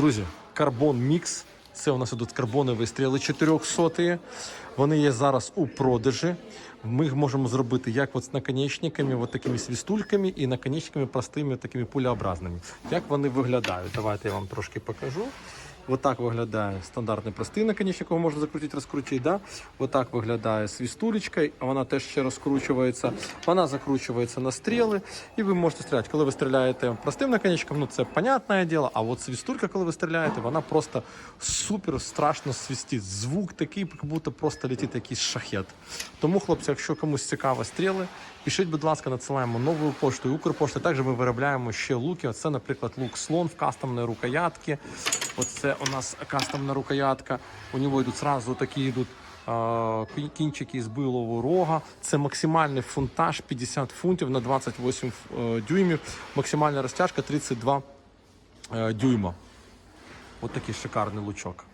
Друзі, карбон мікс. Це у нас ідуть карбонові стріли 400. Вони є зараз у продажі. Ми їх можемо зробити як от з наконечниками, от такими свістульками, і наконечниками простими, такими пулеобразними. Як вони виглядають? Давайте я вам трошки покажу. Ось так виглядає стандартний простий наконечник, його можна закрутити, розкрутити. Да? Ось так виглядає свістулечка, а вона теж ще розкручується. Вона закручується на стріли, і ви можете стріляти. Коли ви стріляєте простим наконечником, ну це понятне діло. А от свістулька, коли ви стріляєте, вона просто супер страшно свістить. Звук такий, як будто просто летить якийсь шахет. Тому, хлопці, якщо комусь цікаво стріли, пишіть, будь ласка, надсилаємо новою поштою, Укрпошти. Також ми виробляємо ще луки. Оце, наприклад, лук слон в кастомної рукоятки. Оце у нас кастомна рукоятка. У нього йдуть зразу такі йдуть. Кінчики з билового рога. Це максимальний фунтаж 50 фунтів на 28 е, дюймів. Максимальна розтяжка 32 е, дюйма. Ось такий шикарний лучок.